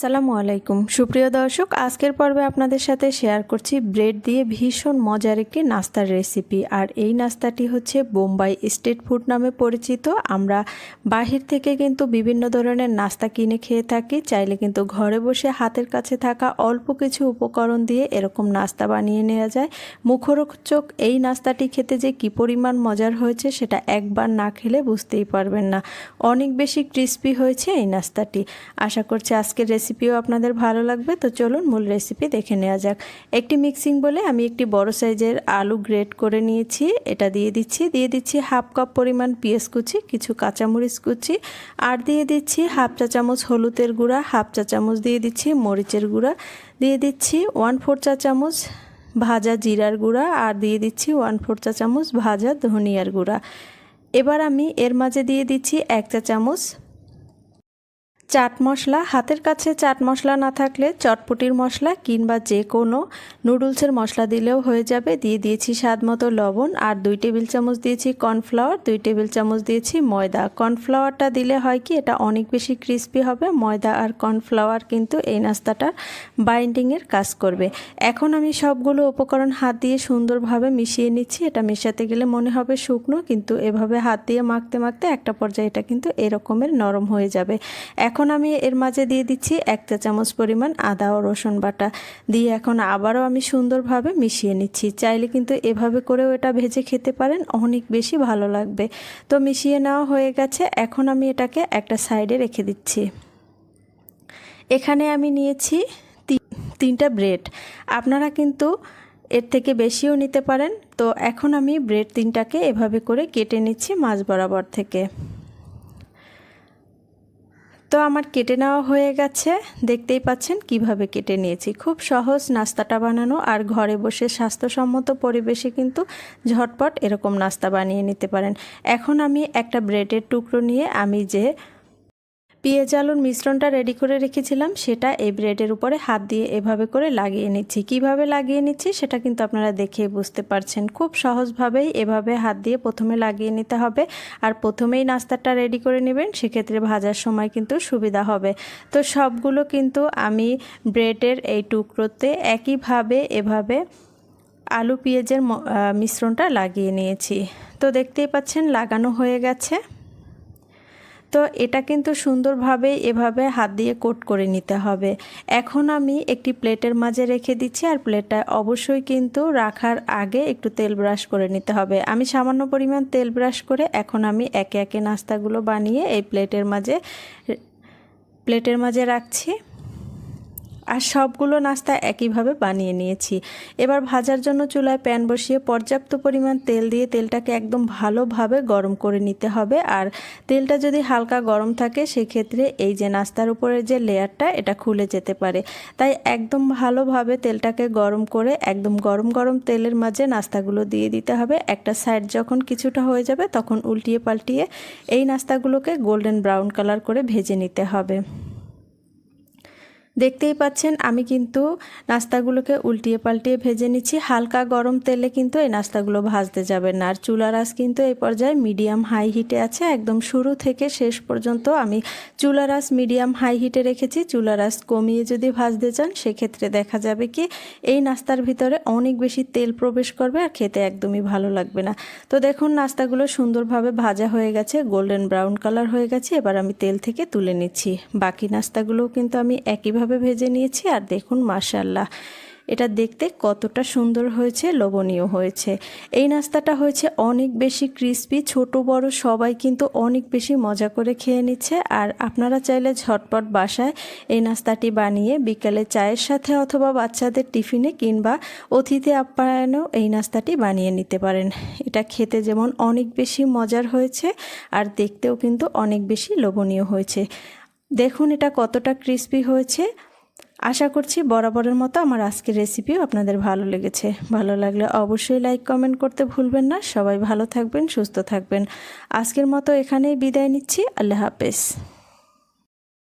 সালামু আলাইকুম। সুপ্রিয় দর্শক, আজকের পর্বে আপনাদের সাথে শেয়ার করছি ব্রেড দিয়ে ভীষণ মজার একটি নাস্তার রেসিপি আর এই নাস্তাটি হচ্ছে বোম্বাই স্ট্রিট ফুড নামে পরিচিত। আমরা বাহির থেকে কিন্তু বিভিন্ন ধরনের নাস্তা কিনে খেয়ে থাকি। চাইলে কিন্তু ঘরে বসে হাতের কাছে থাকা অল্প কিছু উপকরণ দিয়ে এরকম নাস্তা বানিয়ে নেওয়া যায়। মুখরোচক এই নাস্তাটি খেতে যে কি পরিমাণ মজার হয়েছে, সেটা একবার না খেলে বুঝতেই পারবেন না। অনেক বেশি ক্রিস্পি হয়েছে এই নাস্তাটি। আশা করছি আজকের রেসিপিও আপনাদের ভালো লাগবে, তো চলুন মূল রেসিপি দেখে নেওয়া যাক। একটি মিক্সিং বলে আমি একটি বড় সাইজের আলু গ্রেট করে নিয়েছি, এটা দিয়ে দিচ্ছি দিয়ে দিচ্ছি হাফ কাপ পরিমাণ পেঁয়াজ কুচি, কিছু কাঁচামরিচ কুচি, আর দিয়ে দিচ্ছি হাফ চা চামচ হলুদের গুঁড়া হাফ চা চামচ দিয়ে দিচ্ছি মরিচের গুঁড়া, দিয়ে দিচ্ছি ওয়ান ফোর চা চামচ ভাজা জিরার গুঁড়া, আর দিয়ে দিচ্ছি ওয়ান ফোর চা চামচ ভাজা ধনিয়ার গুঁড়া। এবার আমি এর মাঝে দিয়ে দিচ্ছি এক চা চামচ চাট মশলা, হাতের কাছে চাট মশলা না থাকলে চটপটির মশলা কিংবা যে কোনো নুডলসের মশলা দিলেও হয়ে যাবে। দিয়ে দিয়েছি স্বাদ মতো লবণ আর দুই টেবিল চামচ দিয়েছি কর্নফ্লাওয়ার, দুই টেবিল চামচ দিয়েছি ময়দা। কর্নফ্লাওয়ারটা দিলে হয় কি, এটা অনেক বেশি ক্রিস্পি হবে। ময়দা আর কর্নফ্লাওয়ার কিন্তু এই নাস্তাটা বাইন্ডিংয়ের কাজ করবে। এখন আমি সবগুলো উপকরণ হাত দিয়ে সুন্দরভাবে মিশিয়ে নিচ্ছি। এটা মেশাতে গেলে মনে হবে শুকনো, কিন্তু এভাবে হাত দিয়ে মাখতে মাখতে একটা পর্যায়ে এটা কিন্তু এরকমের নরম হয়ে যাবে। এখন এখন আমি এর মাঝে দিয়ে দিচ্ছি এক চা চামচ পরিমাণ আদা ও রসুন বাটা। দিয়ে এখন আবারও আমি সুন্দরভাবে মিশিয়ে নিচ্ছি। চাইলে কিন্তু এভাবে করেও এটা ভেজে খেতে পারেন, অনেক বেশি ভালো লাগবে। তো মিশিয়ে নেওয়া হয়ে গেছে, এখন আমি এটাকে একটা সাইডে রেখে দিচ্ছি। এখানে আমি নিয়েছি তিনটা ব্রেড। আপনারা কিন্তু এর থেকে বেশিও নিতে পারেন। তো এখন আমি ব্রেড তিনটাকে এভাবে করে কেটে নিচ্ছি মাছ বরাবর থেকে। তো আমার কেটে নেওয়া হয়ে গেছে। দেখতেই পাচ্ছেন কীভাবে কেটে নিয়েছি। খুব সহজ নাস্তাটা বানানো আর ঘরে বসে স্বাস্থ্যসম্মত পরিবেশে কিন্তু ঝটপট এরকম নাস্তা বানিয়ে নিতে পারেন। এখন আমি একটা ব্রেডের টুকরো নিয়ে আমি যে পেঁয়াজ আলুর মিশ্রণটা রেডি করে রেখেছিলাম, সেটা এই ব্রেডের উপরে হাত দিয়ে এভাবে করে লাগিয়ে নিচ্ছি। কীভাবে লাগিয়ে নিচ্ছি সেটা কিন্তু আপনারা দেখে বুঝতে পারছেন। খুব সহজভাবেই এভাবে হাত দিয়ে প্রথমে লাগিয়ে নিতে হবে আর প্রথমেই নাস্তাটা রেডি করে নেবেন, সেক্ষেত্রে ভাজার সময় কিন্তু সুবিধা হবে। তো সবগুলো কিন্তু আমি ব্রেডের এই টুকরোতে একইভাবে এভাবে আলু পেঁয়াজের মিশ্রণটা লাগিয়ে নিয়েছি। তো দেখতেই পাচ্ছেন, লাগানো হয়ে গেছে। তো এটা কিন্তু সুন্দরভাবে এভাবে হাত দিয়ে কোট করে নিতে হবে। এখন আমি একটি প্লেটের মাঝে রেখে দিচ্ছি আর প্লেটটা অবশ্যই কিন্তু রাখার আগে একটু তেল ব্রাশ করে নিতে হবে। আমি সামান্য পরিমাণ তেল ব্রাশ করে এখন আমি একে একে নাস্তাগুলো বানিয়ে এই প্লেটের মাঝে প্লেটের মাঝে রাখছি। আর সবগুলো নাস্তা একইভাবে বানিয়ে নিয়েছি। এবার ভাজার জন্য চুলায় প্যান বসিয়ে পর্যাপ্ত পরিমাণ তেল দিয়ে তেলটাকে একদম ভালোভাবে গরম করে নিতে হবে। আর তেলটা যদি হালকা গরম থাকে, সেক্ষেত্রে এই যে নাস্তার উপরের যে লেয়ারটা, এটা খুলে যেতে পারে। তাই একদম ভালোভাবে তেলটাকে গরম করে একদম গরম গরম তেলের মাঝে নাস্তাগুলো দিয়ে দিতে হবে। একটা সাইড যখন কিছুটা হয়ে যাবে, তখন উল্টিয়ে পাল্টিয়ে এই নাস্তাগুলোকে গোল্ডেন ব্রাউন কালার করে ভেজে নিতে হবে। দেখতেই পাচ্ছেন, আমি কিন্তু নাস্তাগুলোকে উল্টিয়ে পাল্টিয়ে ভেজে নিচ্ছি। হালকা গরম তেলে কিন্তু এই নাস্তাগুলো ভাজতে যাবে না। আর চুলার আঁচ কিন্তু এই পর্যায়ে মিডিয়াম হাই হিটে আছে। একদম শুরু থেকে শেষ পর্যন্ত আমি চুলার আঁচ মিডিয়াম হাই হিটে রেখেছি। চুলার আঁচ কমিয়ে যদি ভাজতে চান, সেক্ষেত্রে দেখা যাবে কি, এই নাস্তার ভিতরে অনেক বেশি তেল প্রবেশ করবে আর খেতে একদমই ভালো লাগবে না। তো দেখুন, নাস্তাগুলো সুন্দরভাবে ভাজা হয়ে গেছে, গোল্ডেন ব্রাউন কালার হয়ে গেছে। এবার আমি তেল থেকে তুলে নিচ্ছি। বাকি নাস্তাগুলোও কিন্তু আমি একইভাবে ভালোভাবে ভেজে নিয়েছি আর দেখুন মাশাল্লাহ এটা দেখতে কতটা সুন্দর হয়েছে, লোভনীয় হয়েছে। এই নাস্তাটা হয়েছে অনেক বেশি ক্রিস্পি, ছোট, বড়, সবাই কিন্তু অনেক বেশি মজা করে খেয়ে নিচ্ছে। আর আপনারা চাইলে ঝটপট বাসায় এই নাস্তাটি বানিয়ে বিকালে চায়ের সাথে অথবা বাচ্চাদের টিফিনে কিংবা অতিথি আপ্যায়নেও এই নাস্তাটি বানিয়ে নিতে পারেন। এটা খেতে যেমন অনেক বেশি মজার হয়েছে আর দেখতেও কিন্তু অনেক বেশি লোভনীয় হয়েছে। দেখুন এটা কতটা ক্রিস্পি হয়েছে। আশা করছি বরাবরের মতো আমার আজকের রেসিপিও আপনাদের ভালো লেগেছে। ভালো লাগলে অবশ্যই লাইক কমেন্ট করতে ভুলবেন না। সবাই ভালো থাকবেন, সুস্থ থাকবেন। আজকের মতো এখানেই বিদায় নিচ্ছি। আল্লাহ হাফেজ।